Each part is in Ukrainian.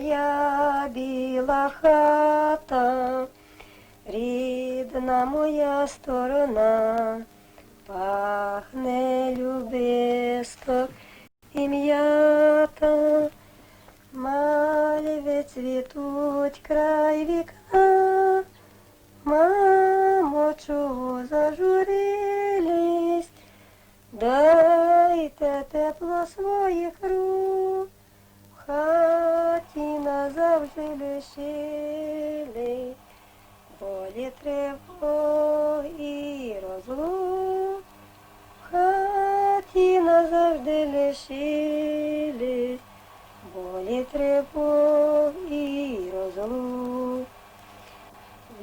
моя біла хата, рідна моя сторона, пахне любисто і м'ята, мальви цвітуть край вікна, мамо, чого зажурились? Дайте тепло своїх назавжди лишили, болі і розлук, в хаті назавжди лишили, болі і розлук.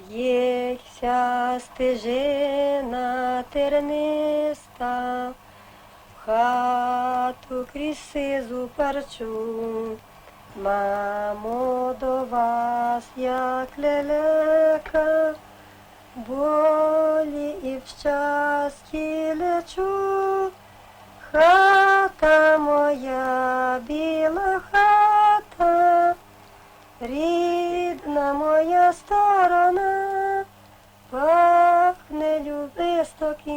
В'ється стежина терниста, в хату крізь сизу парчу. Мамо, до вас як лелека, болі і в щасті лечу. Хата моя, біла хата, рідна моя сторона, пахне любисток і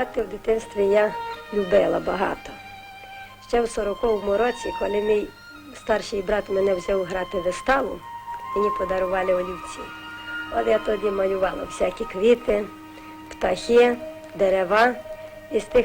Малювати в дитинстві я любила багато. Ще в 40-му році, коли мій старший брат мене взяв грати виставу, мені подарували олівці. От я тоді малювала всякі квіти, птахи, дерева. І з тих